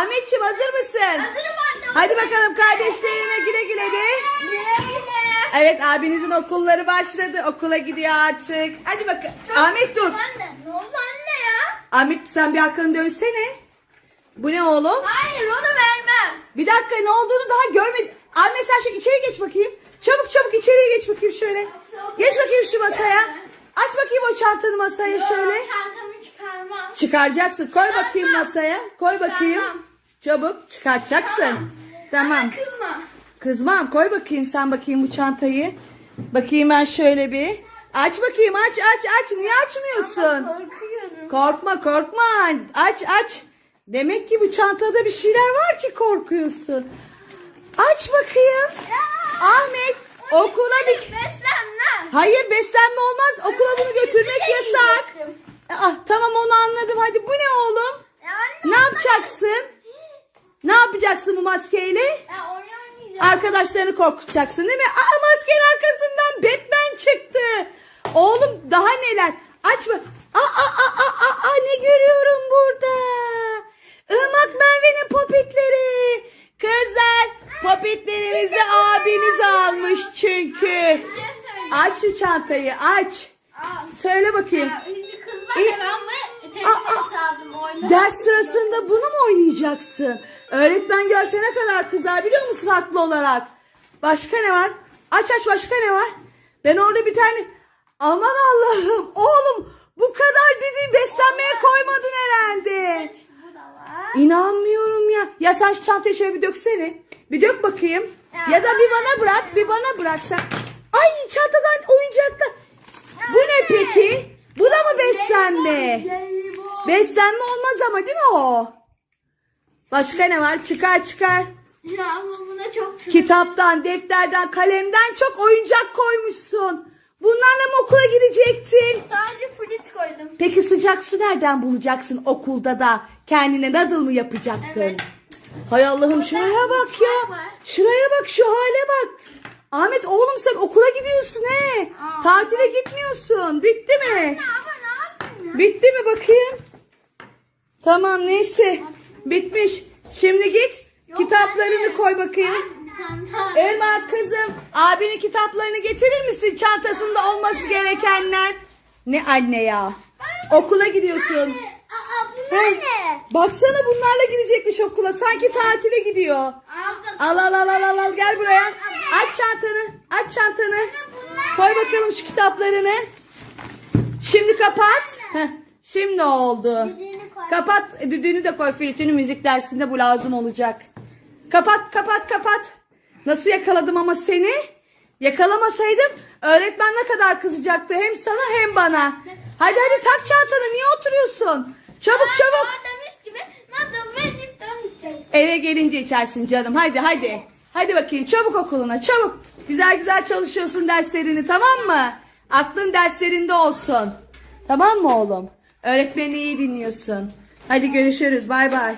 Ahmetciğim hazır mısın? Hazırım anne. Hadi bakalım kardeşlerine güle güle de. Evet abinizin okulları başladı. Okula gidiyor artık. Hadi bakalım. Ahmet dur. Anne ne oldu anne ya? Ahmet sen bir arkanı dönsene. Bu ne oğlum? Hayır onu vermem. Bir dakika ne olduğunu daha görmedim. Ahmet sen şu içeri geç bakayım. Çabuk çabuk içeriye geç bakayım şöyle. Geç bakayım şu masaya. Aç bakayım o çantanı masaya şöyle. Çantamı çıkarmam. Çıkaracaksın. Koy bakayım masaya. Koy bakayım. Çıkarmam. Çabuk çıkartacaksın. Tamam. Anne kızma. Kızmam koy bakayım sen bakayım bu çantayı. Bakayım ben şöyle bir. Aç bakayım aç aç aç. Niye açmıyorsun? Korkuyorum. Korkma korkma. Aç aç. Demek ki bu çantada bir şeyler var ki korkuyorsun. Aç bakayım. Ahmet okula bir... Beslenme. Hayır beslenme olmaz. Okula bunu götürmek yasak. Ah, tamam onu anladım. Hadi bu ne oğlum? Ya anne. Ne yapacaksın? Ne yapacaksın bu maskeyle? Ya oynayacağım. Arkadaşlarını korkutacaksın değil mi? Aa maskenin arkasından Batman çıktı. Oğlum daha neler? Aç mı? Aa, aa, aa, aa, aa, ne görüyorum burada? Irmak Merve'nin popitleri. Kızlar popitlerinizi abiniz almış çünkü. Şey. Aç şu çantayı aç. Söyle bakayım. ya, İyi. ya ben bunu Ders sırasında bunu mu oynayacaksın? Öğretmen görse ne kadar kızar biliyor musun haklı olarak? Başka ne var? Aç aç başka ne var? Ben orada bir tane... Aman Allah'ım oğlum bu kadar dediği beslenmeye koymadın herhalde. İnanmıyorum ya. Ya sen şu çantayı şöyle bir döksene. Bir dök bakayım. Ya da bir bana bırak bir bana bırak sen. Ay çantadan oyuncakta. Bu ne peki? Bu da mı beslenme? Beslenme olmaz ama değil mi o? Başka ne var? Çıkar çıkar. Ya ama buna çok Kitaptan, defterden, kalemden çok oyuncak koymuşsun. Bunlarla mı okula gidecektin? Sadece fruit koydum. Peki sıcak su nereden bulacaksın okulda da? Kendine nadıl mı yapacaktın? Evet. Hay Allah'ım şuraya bak ya. Şuraya bak şu hale bak. Ahmet oğlum sen okula gidiyorsun he. Aa, Tatile gitmiyorsun. Bitti mi? Ya ama ne yapayım ya? Bitti mi bakayım? Tamam neyse. Bitmiş. Şimdi git. Yok, kitaplarını anne. koy bakayım. Irmak kızım abinin kitaplarını getirir misin çantasında olması gerekenler? Ne anne ya? Okula gidiyorsun. Aa bunlar Hey, ne? Baksana bunlarla gidecekmiş okula. Sanki tatile gidiyor. Al al al al al al gel buraya. Aç çantanı. Aç çantanı. Koy bakalım şu kitaplarını. Şimdi kapat. Heh, şimdi oldu. Düdüğünü koy. Kapat düdüğünü de koy flütünü müzik dersinde bu lazım olacak. Kapat kapat kapat. Nasıl yakaladım ama seni? Yakalamasaydım öğretmen ne kadar kızacaktı hem sana hem bana. Hadi hadi tak çantanı niye oturuyorsun? Çabuk çabuk. Gibi içecek. Eve gelince içersin canım. Hadi hadi. Hadi bakayım çabuk okuluna çabuk. Güzel güzel çalışıyorsun derslerini tamam mı? Aklın derslerinde olsun. Tamam mı oğlum? Öğretmeni iyi dinliyorsun. Hadi görüşürüz bay bay.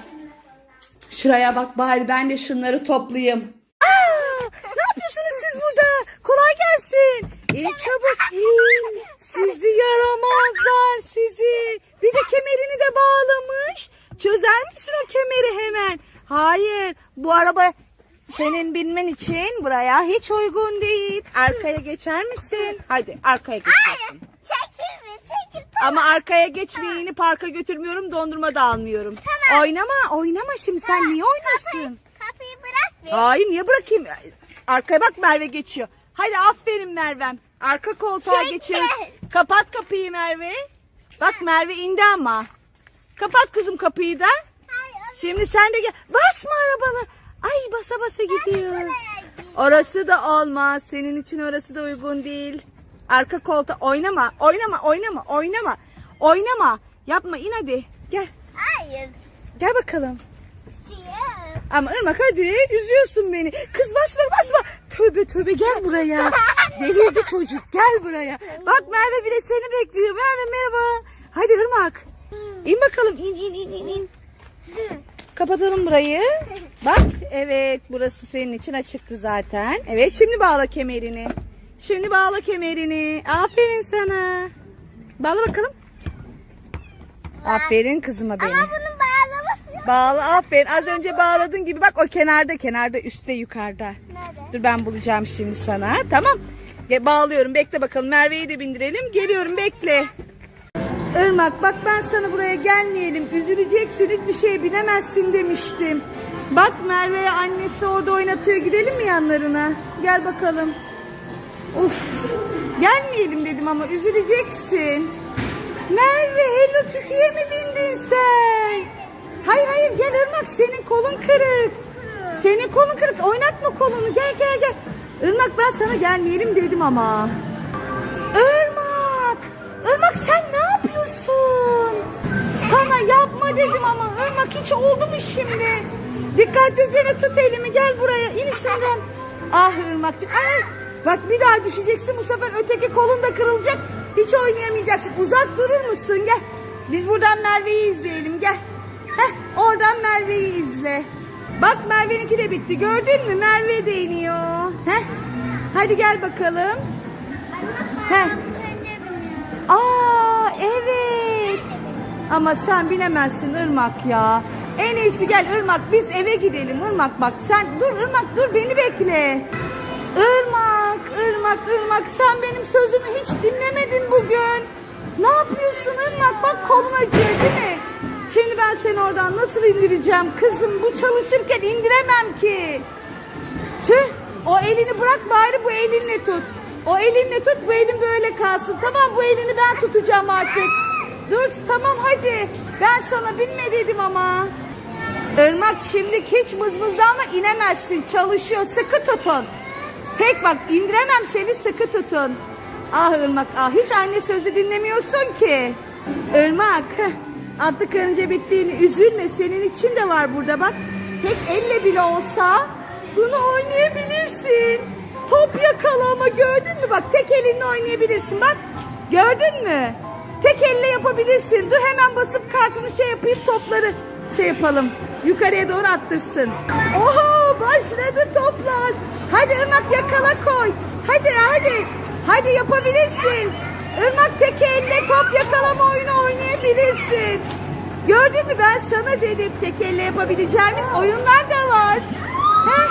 Şuraya bak bari ben de şunları toplayayım. Aa, ne yapıyorsunuz siz burada? Kolay gelsin. İyi çabuk. İyi. Sizi yaramazlar sizi. Bir de kemerini de bağlamış. Çözer misin o kemeri hemen? Hayır. Bu araba senin binmen için buraya hiç uygun değil. Arkaya geçer misin? Hadi arkaya geçiyorsun. Çekil mi? Çekil. Ama arkaya geçmeyeni parka götürmüyorum, dondurma da almıyorum. Tamam. Oynama, oynama şimdi. Sen niye oynuyorsun? Kapıyı bırak bir. Hayır, niye bırakayım? Arkaya bak Merve geçiyor. Hadi aferin Mervem. Arka koltuğa Çekil. geçin. Kapat kapıyı Merve. Bak Merve indi ama. Kapat kızım kapıyı da. Şimdi sen de gel. Basma arabanı. Ay basa basa gidiyor. Orası da olmaz. Senin için orası da uygun değil. Arka koltuğa oynama. Oynama, oynama, oynama. Oynama. Yapma in hadi. Gel. Hayır. Gel bakalım. Diye. Ama Irmak hadi üzüyorsun beni. Kız basma basma. Tövbe tövbe gel buraya. Delirdi çocuk gel buraya. Bak Merve bile seni bekliyor. Merve merhaba. Hadi Irmak. İn bakalım in in in in in. Kapatalım burayı. Bak evet burası senin için açıktı zaten. Evet şimdi bağla kemerini. Şimdi bağla kemerini. Aferin sana. Bağla bakalım. Aferin kızıma benim. Ama bunun bağlaması yok. Bağla aferin. Az önce bağladığın gibi bak o kenarda kenarda üstte yukarıda. Nerede? Dur ben bulacağım şimdi sana. Tamam. Bağlıyorum. Bekle bakalım. Merve'yi de bindirelim. Geliyorum bekle. Irmak bak ben sana buraya gelmeyelim. Üzüleceksin hiçbir şeye binemezsin demiştim. Bak Merve'ye annesi orada oynatıyor. Gidelim mi yanlarına? Gel bakalım. Uf. Gelmeyelim dedim ama üzüleceksin. Merve Hello Kitty'ye mi bindin sen? Hayır hayır gel Irmak senin kolun kırık. Senin kolun kırık oynatma kolunu gel gel gel. Irmak ben sana gelmeyelim dedim ama. Irmak! Irmak sen ne yapıyorsun? Sana yapma dedim ama Irmak hiç oldu mu şimdi? Dikkatlice tut elimi gel buraya in işinden. Ah Irmak'cığım ay bak bir daha düşeceksin bu sefer öteki kolun da kırılacak. Hiç oynayamayacaksın. Uzak durur musun gel. Biz buradan Merve'yi izleyelim gel. Heh, oradan Merve'yi izle. Bak Merve'ninki de bitti gördün mü? Merve de iniyor. Heh. Hadi gel bakalım. Heh. Aa evet. Ama sen binemezsin Irmak ya. En iyisi gel Irmak biz eve gidelim Irmak bak sen dur Irmak dur beni bekle. Irmak, Irmak, Irmak sen benim sözümü hiç dinlemedin bugün. Ne yapıyorsun Irmak bak kolun acıyor değil mi? Şimdi ben seni oradan nasıl indireceğim kızım bu çalışırken indiremem ki. Tüh o elini bırak bari bu elinle tut. O elinle tut bu elin böyle kalsın. Tamam bu elini ben tutacağım artık. Dur tamam hadi. Ben sana binme dedim ama. Irmak şimdi hiç mızmızlanma inemezsin. Çalışıyor sıkı tutun. Tek bak indiremem seni sıkı tutun. Ah Irmak ah hiç anne sözü dinlemiyorsun ki. Irmak atlı karınca bittiğini üzülme senin için de var burada bak. Tek elle bile olsa bunu oynayabilirsin. Top yakalama gördün mü bak tek elinle oynayabilirsin bak. Gördün mü? Tek elle yapabilirsin. Dur hemen basıp kartını şey yapayım topları şey yapalım. Yukarıya doğru attırsın. Oho başladı toplar. Hadi Irmak yakala koy. Hadi hadi. Hadi yapabilirsin. Irmak tek elle top yakalama oyunu oynayabilirsin. Gördün mü ben sana dedim tek elle yapabileceğimiz oyunlar da var. Heh.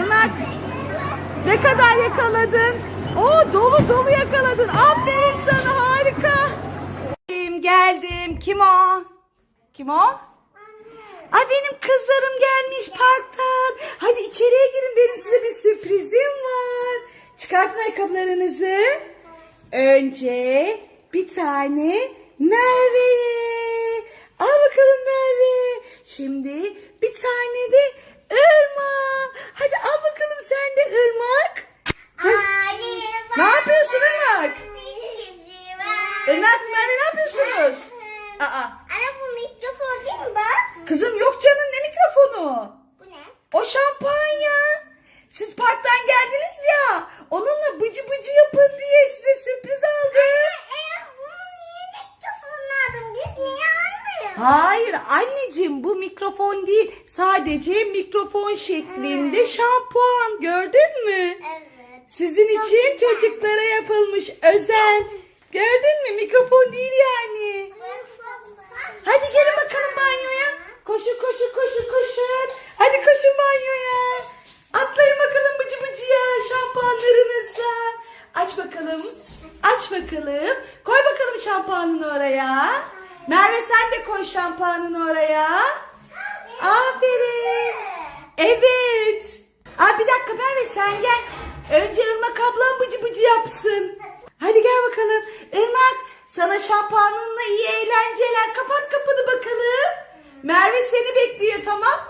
Irmak ne kadar yakaladın? Oo dolu dolu yakaladın. Aferin sana harika. Geldim? Kim o? Kim o? Ay benim kızlarım gelmiş parktan. Hadi içeriye girin benim size bir sürprizim var. Çıkartın ayakkabılarınızı. Önce bir tane Merve'ye. Al bakalım Merve. Şimdi bir tane de Irmak. Hadi al bakalım sen de Irmak. Ne yapıyorsun? Irmak Merve ne yapıyorsunuz? Aa, Anne bu mikrofon değil mi bak? kızım yok canım ne mikrofonu? Bu ne? O şampanya. Siz parktan geldiniz ya. Onunla bıcı bıcı yapın diye size sürpriz aldım. Eğer bunu niye mikrofonla aldın? Biz niye almıyoruz? Hayır anneciğim bu mikrofon değil. Sadece mikrofon şeklinde şampuan. Gördün mü? Evet. Sizin için çocuklara yapılmış özel. Gördün mü? Mikrofon değil yani. Hadi gelin bakalım banyoya. Koşun koşun koşun koşun. Hadi koşun banyoya. Atlayın bakalım bıcı bıcıya şampuanlarınızla. Aç bakalım. Aç bakalım. Koy bakalım şampuanını oraya. Merve sen de koy şampuanını oraya. Aferin. Evet. Aa, bir dakika Merve sen gel. Önce Irmak ablam bıcı bıcı yapsın. Hadi gel bakalım. Irmak sana şampuanınla iyi eğlenceler. Kapat kapını bakalım. Merve seni bekliyor tamam mı?